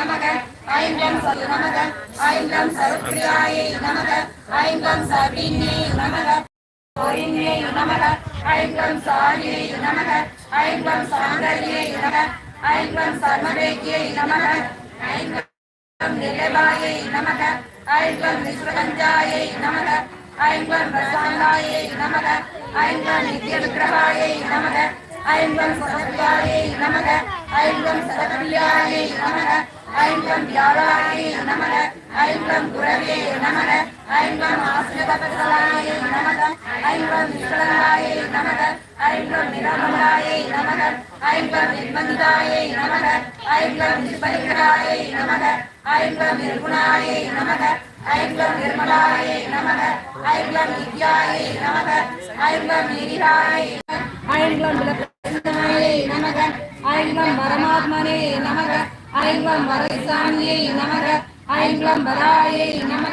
நமக ஐங்கம் சது நமக ஐங்கம் சருப்பிரியாயை நமக ஐங்கம் சபின்யே நமக ஓரின்யே நமக ஐங்கம் சாரியை நமக ஐங்கம் சாந்தரியை நமக ஐங்கம் சர்மவேக்கியை நமக ஐங்கம் நிலவாயை நமக ஐங்கம் விஸ்வகஞ்சாயை நமக ஐங்கம் பிரசாந்தாயை நமக ஐங்கம் நித்ய விக்கிரகாயை நமக ஐங்கம் சரஸ்வதியாயை நமக ஐங்கம் சரஸ்வதியாயை நமக ஐங்கம் வியாழாய நமக ஐங்கம் குரவே நமக ஐங்கம் ஆசிரியபத்ரலாயை நமக ஐங்கம் விஸ்வலாயை நமக ஐங்கம் நிரமலாய நமக ஐங்கம் நிர்பந்தாய நமக ஐங்கம் நிர்பரிகராயை நமக ஐங்கம் நிர்குணாய நமக ஐங்கம் நிர்மலாய நமக ஐங்கம் நித்யாய நமக ஐங்கம் நீரிகாயை ஐங்கம் விளக்கநாயை நமக ஐங்கம் பரமாத்மனே நமக ஐங்கம் வரசாமியை நமக ஐங்கம் வராயை நமக.